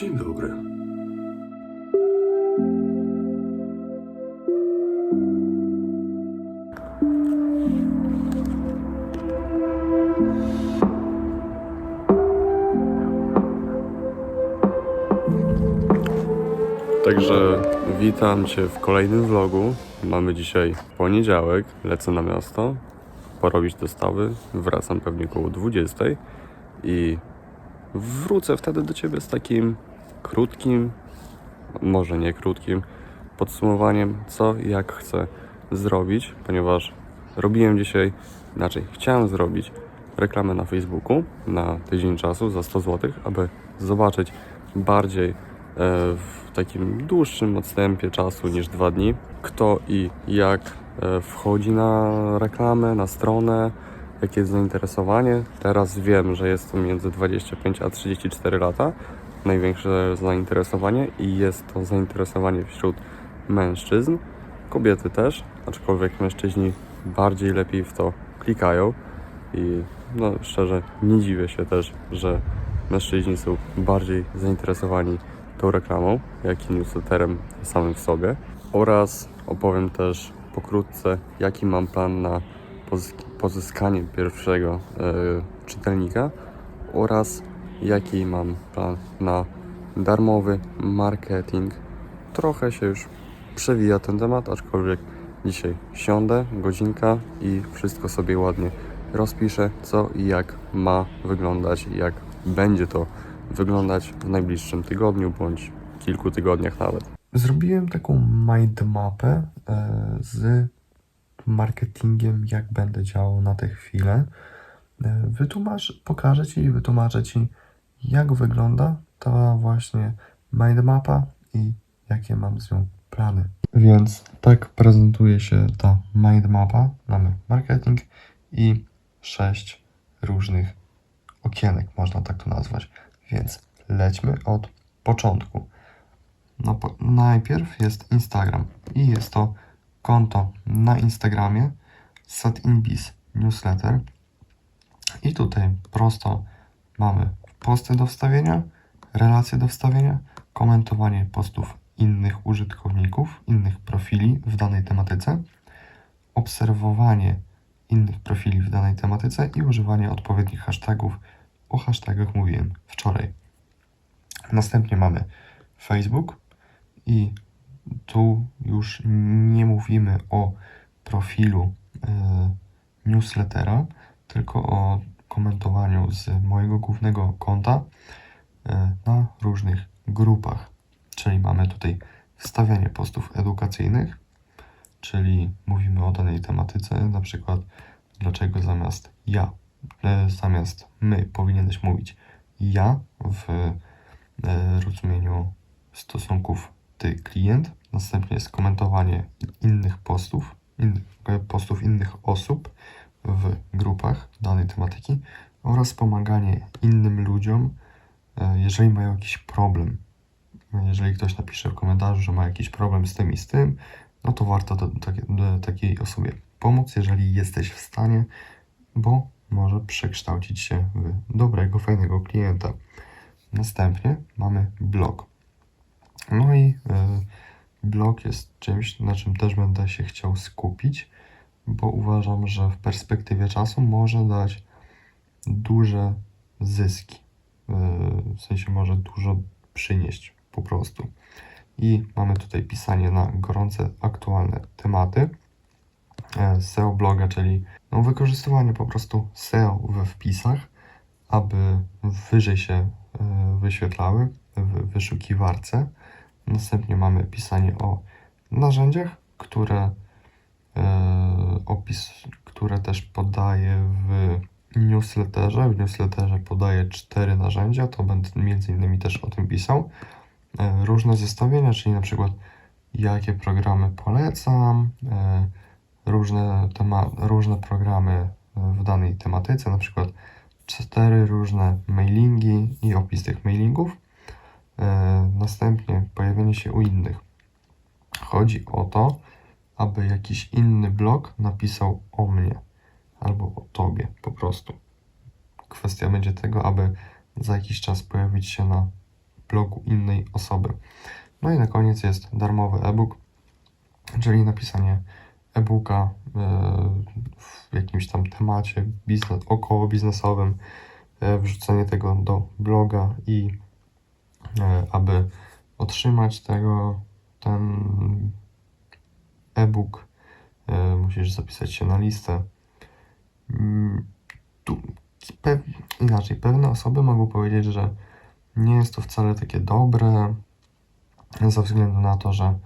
Dzień dobry. Także witam Cię w kolejnym vlogu. Mamy dzisiaj poniedziałek, lecę na miasto, porobić dostawy, wracam pewnie koło 20 i wrócę wtedy do Ciebie z takim krótkim, może nie krótkim, podsumowaniem, co jak chcę zrobić, ponieważ robiłem dzisiaj, inaczej, chciałem zrobić reklamę na Facebooku na tydzień czasu za 100 zł, aby zobaczyć bardziej e, w takim dłuższym odstępie czasu niż dwa dni, kto i jak e, wchodzi na reklamę, na stronę, jakie jest zainteresowanie. Teraz wiem, że jest to między 25 a 34 lata największe zainteresowanie i jest to zainteresowanie wśród mężczyzn, kobiety też, aczkolwiek mężczyźni bardziej lepiej w to klikają. I no szczerze nie dziwię się też, że mężczyźni są bardziej zainteresowani tą reklamą, jak i newsletterem samym w sobie. Oraz opowiem też pokrótce jaki mam plan na pozysk- pozyskanie pierwszego e, czytelnika oraz jaki mam plan na darmowy marketing. Trochę się już przewija ten temat, aczkolwiek dzisiaj siądę, godzinka i wszystko sobie ładnie rozpiszę, co i jak ma wyglądać jak będzie to wyglądać w najbliższym tygodniu bądź kilku tygodniach nawet. Zrobiłem taką mindmapę e, z marketingiem, jak będę działał na tę chwilę. E, Wytłumacz, pokażę Ci i wytłumaczę Ci, jak wygląda ta właśnie mindmapa i jakie mam z nią plany. Więc tak prezentuje się ta mindmapa. Mamy marketing i sześć różnych okienek, można tak to nazwać. Więc lećmy od początku. No, po, najpierw jest Instagram i jest to konto na Instagramie Satinbis Newsletter. I tutaj prosto mamy posty do wstawienia, relacje do wstawienia, komentowanie postów innych użytkowników, innych profili w danej tematyce, obserwowanie innych profili w danej tematyce i używanie odpowiednich hashtagów. O hashtagach mówiłem wczoraj. Następnie mamy Facebook i tu już nie mówimy o profilu e, newslettera, tylko o komentowaniu z mojego głównego konta e, na różnych grupach. Czyli mamy tutaj wstawianie postów edukacyjnych, czyli mówimy o danej tematyce, na przykład dlaczego zamiast ja, e, zamiast my powinieneś mówić ja w e, rozumieniu stosunków ty klient. Następnie jest komentowanie innych postów, innych, postów innych osób w grupach danej tematyki oraz pomaganie innym ludziom, e, jeżeli mają jakiś problem. Jeżeli ktoś napisze w komentarzu, że ma jakiś problem z tym i z tym, no to warto do, takie- do takiej osobie pomóc, jeżeli jesteś w stanie, bo może przekształcić się w dobrego, fajnego klienta. Następnie mamy blog. No i e, blog jest czymś, na czym też będę się chciał skupić, bo uważam, że w perspektywie czasu może dać duże zyski. E, w sensie może dużo przynieść po prostu. I mamy tutaj pisanie na gorące, aktualne tematy. E, SEO bloga, czyli no, wykorzystywanie po prostu SEO we wpisach, aby wyżej się e, wyświetlały w wyszukiwarce. Następnie mamy pisanie o narzędziach, które opis, które też podaję w newsletterze. W newsletterze podaję cztery narzędzia, to będę między innymi też o tym pisał. E, różne zestawienia, czyli na przykład jakie programy polecam, e, różne, tema- różne programy w danej tematyce, na przykład cztery różne mailingi i opis tych mailingów. E, Następnie pojawienie się u innych. Chodzi o to, aby jakiś inny blog napisał o mnie albo o tobie po prostu. Kwestia będzie tego, aby za jakiś czas pojawić się na blogu innej osoby. No i na koniec jest darmowy e-book, czyli napisanie e-booka e, w jakimś tam temacie biznes, około biznesowym, e, wrzucenie tego do bloga i e, aby otrzymać tego ten e-book, e, musisz zapisać się na listę. Mm, Tu, pe, inaczej, pewne osoby mogą powiedzieć, że nie jest to wcale takie dobre, ze względu na to, że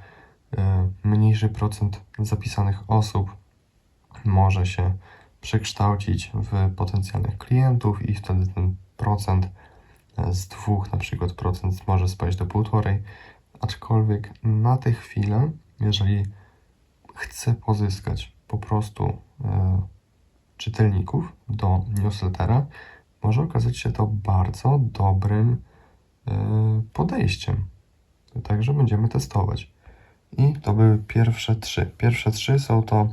e, mniejszy procent zapisanych osób może się przekształcić w potencjalnych klientów i wtedy ten procent e, z dwóch na przykład procent może spaść do półtorej. Aczkolwiek na tę chwilę, jeżeli chcę pozyskać po prostu e, czytelników do newslettera, może okazać się to bardzo dobrym e, podejściem. Także będziemy testować. I to były pierwsze trzy. Pierwsze trzy są to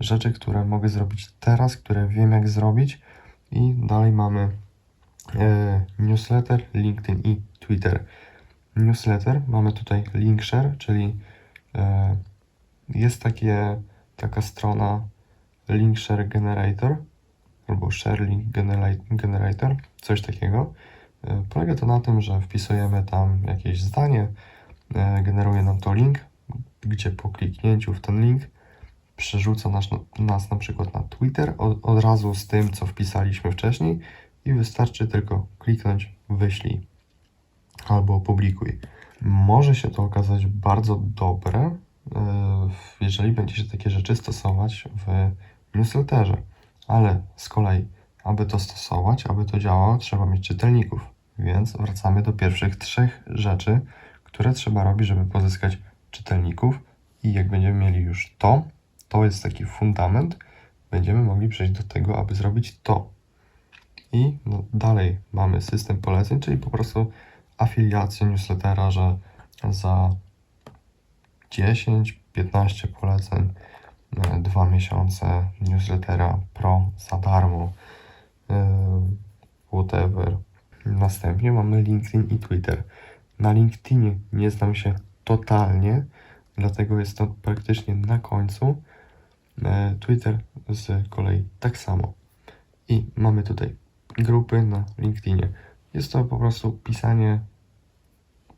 rzeczy, które mogę zrobić teraz, które wiem jak zrobić. I dalej mamy e, newsletter, LinkedIn i Twitter. Newsletter mamy tutaj Linkshare, czyli e, jest takie, taka strona Linkshare Generator albo Share Link Genera- Generator, coś takiego. E, Polega to na tym, że wpisujemy tam jakieś zdanie, e, generuje nam to link, gdzie po kliknięciu w ten link przerzuca nas, nas na przykład na Twitter od, od razu z tym, co wpisaliśmy wcześniej i wystarczy tylko kliknąć wyślij albo opublikuj. Może się to okazać bardzo dobre, e, jeżeli będziecie takie rzeczy stosować w newsletterze, ale z kolei, aby to stosować, aby to działało, trzeba mieć czytelników. Więc wracamy do pierwszych trzech rzeczy, które trzeba robić, żeby pozyskać czytelników. I jak będziemy mieli już to, to jest taki fundament, będziemy mogli przejść do tego, aby zrobić to. I no, dalej mamy system poleceń, czyli po prostu afiliację newslettera, że za 10-15 poleceń, e, dwa miesiące newslettera pro za darmo, e, whatever. Następnie mamy LinkedIn i Twitter. Na LinkedInie nie znam się totalnie, dlatego jest to praktycznie na końcu. E, Twitter z kolei tak samo. I mamy tutaj grupy na LinkedInie. Jest to po prostu pisanie,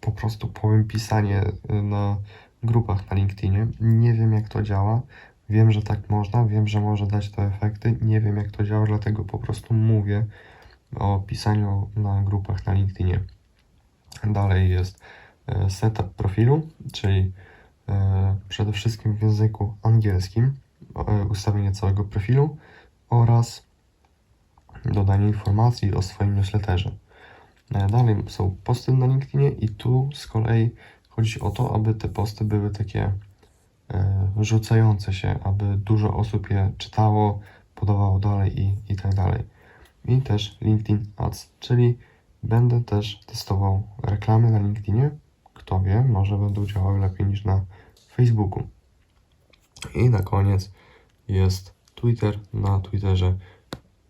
po prostu powiem pisanie na grupach na LinkedInie. Nie wiem jak to działa. Wiem, że tak można, wiem, że może dać to efekty. Nie wiem jak to działa, dlatego po prostu mówię o pisaniu na grupach na LinkedInie. Dalej jest e, setup profilu, czyli e, przede wszystkim w języku angielskim e, ustawienie całego profilu oraz dodanie informacji o swoim newsletterze. Dalej są posty na LinkedInie i tu z kolei chodzi o to, aby te posty były takie e, rzucające się, aby dużo osób je czytało, podawało dalej i, i tak dalej. I też LinkedIn Ads, czyli będę też testował reklamy na LinkedInie. Kto wie, może będą działały lepiej niż na Facebooku. I na koniec jest Twitter. Na Twitterze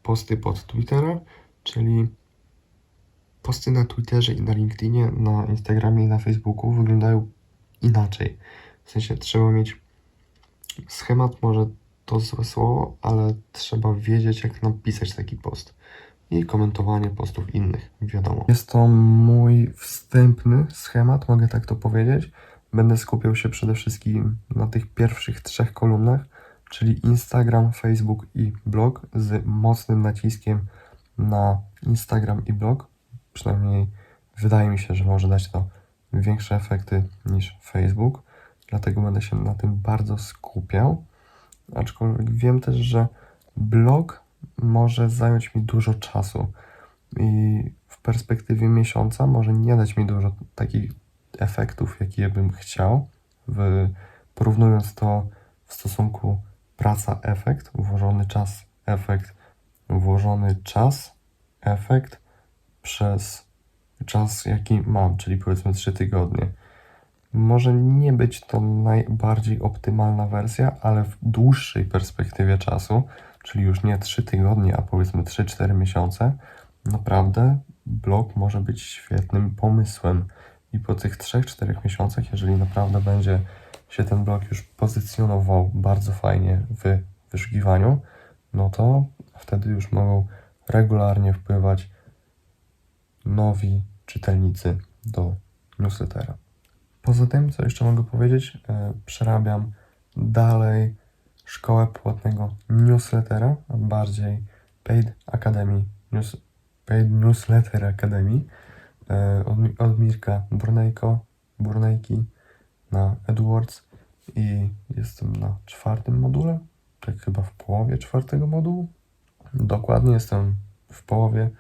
posty pod Twittera, czyli posty na Twitterze i na LinkedInie, na Instagramie i na Facebooku wyglądają inaczej. W sensie trzeba mieć schemat, może to złe słowo, ale trzeba wiedzieć, jak napisać taki post. I komentowanie postów innych, wiadomo. Jest to mój wstępny schemat, mogę tak to powiedzieć. Będę skupiał się przede wszystkim na tych pierwszych trzech kolumnach, czyli Instagram, Facebook i blog z mocnym naciskiem na Instagram i blog. Przynajmniej wydaje mi się, że może dać to większe efekty niż Facebook, dlatego będę się na tym bardzo skupiał. Aczkolwiek wiem też, że blog może zająć mi dużo czasu. I w perspektywie miesiąca może nie dać mi dużo takich efektów, jakie bym chciał, w, porównując to w stosunku praca, efekt, włożony czas, efekt, włożony czas, efekt przez czas, jaki mam, czyli powiedzmy 3 tygodnie. Może nie być to najbardziej optymalna wersja, ale w dłuższej perspektywie czasu, czyli już nie 3 tygodnie, a powiedzmy 3-4 miesiące, naprawdę blog może być świetnym pomysłem. i po tych 3-4 miesiącach, jeżeli naprawdę będzie się ten blog już pozycjonował bardzo fajnie w wyszukiwaniu, no to wtedy już mogą regularnie wpływać nowi czytelnicy do newslettera. Poza tym, co jeszcze mogę powiedzieć, e, przerabiam dalej szkołę płatnego newslettera, a bardziej Paid Academy, news, Paid Newsletter Academy e, od, od Mirka Burnejko, Burnejki na AdWords i jestem na czwartym module, tak chyba w połowie czwartego modułu. Dokładnie jestem w połowie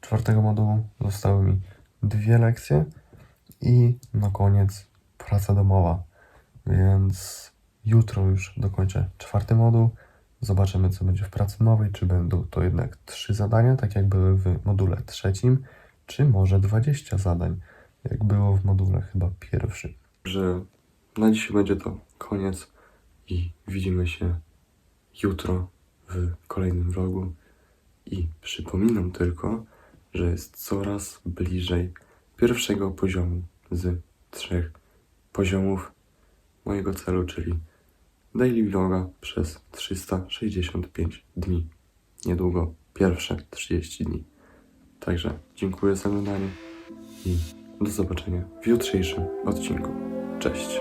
czwartego modułu. Zostały mi dwie lekcje i na koniec praca domowa. Więc jutro już dokończę czwarty moduł. Zobaczymy, co będzie w pracy domowej. Czy będą to jednak trzy zadania, tak jak były w module trzecim, czy może 20 zadań, jak było w module chyba pierwszym. Że na dzisiaj będzie to koniec i widzimy się jutro w kolejnym vlogu. I przypominam tylko, że jest coraz bliżej pierwszego poziomu z trzech poziomów mojego celu, czyli daily vloga przez 365 dni. Niedługo pierwsze 30 dni. Także dziękuję za oglądanie i do zobaczenia w jutrzejszym odcinku. Cześć!